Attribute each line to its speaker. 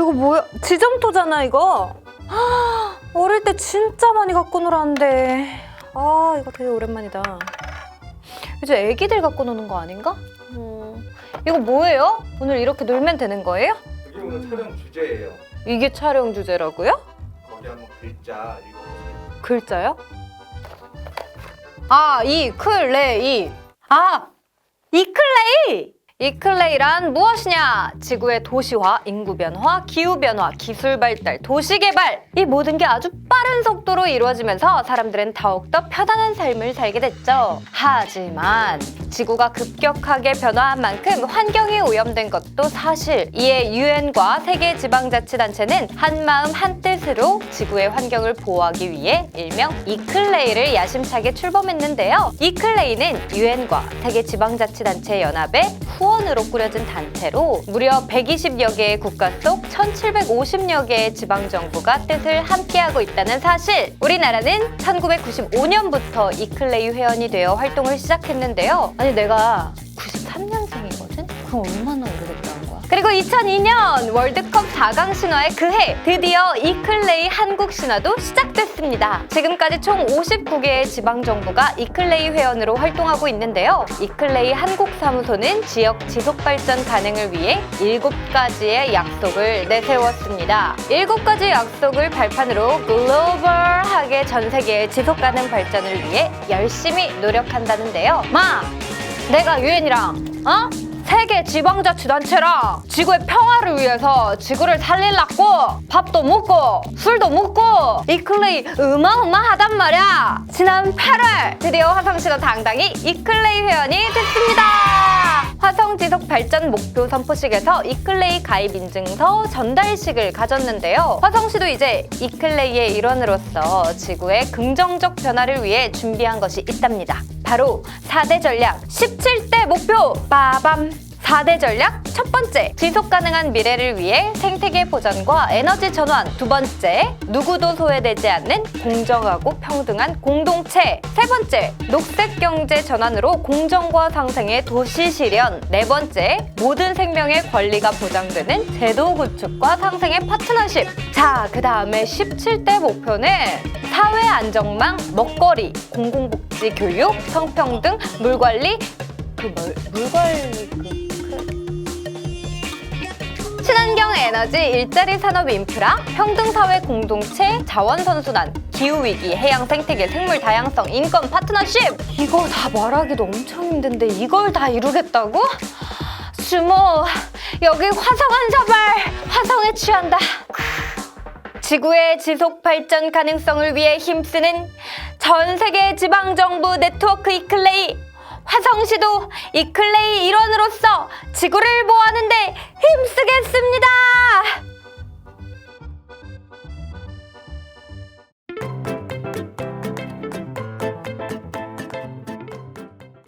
Speaker 1: 이거 뭐야? 지점토잖아 이거. 어릴 때 진짜 많이 갖고 놀았는데. 아 이거 되게 오랜만이다. 이제 애기들 갖고 노는 거 아닌가? 음, 이거 뭐예요? 오늘 이렇게 놀면 되는 거예요?
Speaker 2: 이게 오늘 촬영 주제예요.
Speaker 1: 이게 촬영 주제라고요?
Speaker 2: 거기 한번 글자 읽어보세요.
Speaker 1: 글자요? 아, 이 클 레 이. 아, 이클레이. 이클레이란 무엇이냐? 지구의 도시화, 인구 변화, 기후 변화, 기술 발달, 도시 개발. 이 모든 게 아주 빠른 속도로 이루어지면서 사람들은 더욱더 편안한 삶을 살게 됐죠. 하지만 지구가 급격하게 변화한 만큼 환경이 오염된 것도 사실. 이에 유엔과 세계 지방자치단체는 한마음 한뜻으로 지구의 환경을 보호하기 위해 일명 이클레이를 야심차게 출범했는데요. 이클레이는 유엔과 세계 지방자치단체 연합의 후원으로 꾸려진 단체로 무려 120여 개의 국가 속 1,750여 개의 지방정부가 뜻을 함께하고 있다는 사실. 우리나라는 1995년부터 이클레이 회원이 되어 활동을 시작했는데요. 아니 내가 93년생이거든? 그럼 얼마나 거야? 그리고 2002년 월드컵 4강 신화의 그해 드디어 이클레이 한국 신화도 시작됐습니다. 지금까지 총 59개의 지방 정부가 이클레이 회원으로 활동하고 있는데요. 이클레이 한국 사무소는 지역 지속 발전 가능을 위해 7가지의 약속을 내세웠습니다. 7가지 약속을 발판으로 글로벌하게 전 세계의 지속 가능 발전을 위해 열심히 노력한다는데요. 마, 내가 유엔이랑 어? 세계 지방자치단체랑 지구의 평화를 위해서 지구를 살릴라고 밥도 먹고 술도 먹고 이클레이 어마어마하단 말이야. 지난 8월 드디어 화성시도 당당히 이클레이 회원이 됐습니다. 화성 지속 발전 목표 선포식에서 이클레이 가입 인증서 전달식을 가졌는데요. 화성시도 이제 이클레이의 일원으로서 지구의 긍정적 변화를 위해 준비한 것이 있답니다 바로 4대 전략 17대 목표 빠밤 4대 전략 첫 번째 지속 가능한 미래를 위해 생태계 보전과 에너지 전환. 두 번째 누구도 소외되지 않는 공정하고 평등한 공동체. 세 번째 녹색 경제 전환으로 공정과 상생의 도시 실현. 네 번째 모든 생명의 권리가 보장되는 제도 구축과 상생의 파트너십. 자 그 다음에 17대 목표는 사회 안정망 먹거리 공공복지 교육 성평등 물관리. 그 물, 물관리 그, 그 친환경 에너지 일자리 산업 인프라 평등 사회 공동체 자원 선순환 기후 위기 해양 생태계 생물 다양성 인권 파트너십. 이거 다 말하기도 엄청 힘든데 이걸 다 이루겠다고? 주모 여기 화성 한 사발. 화성에 취한다. 지구의 지속 발전 가능성을 위해 힘쓰는 전 세계 지방 정부 네트워크 이클레이. 화성시도 이클레이 일원으로서 지구를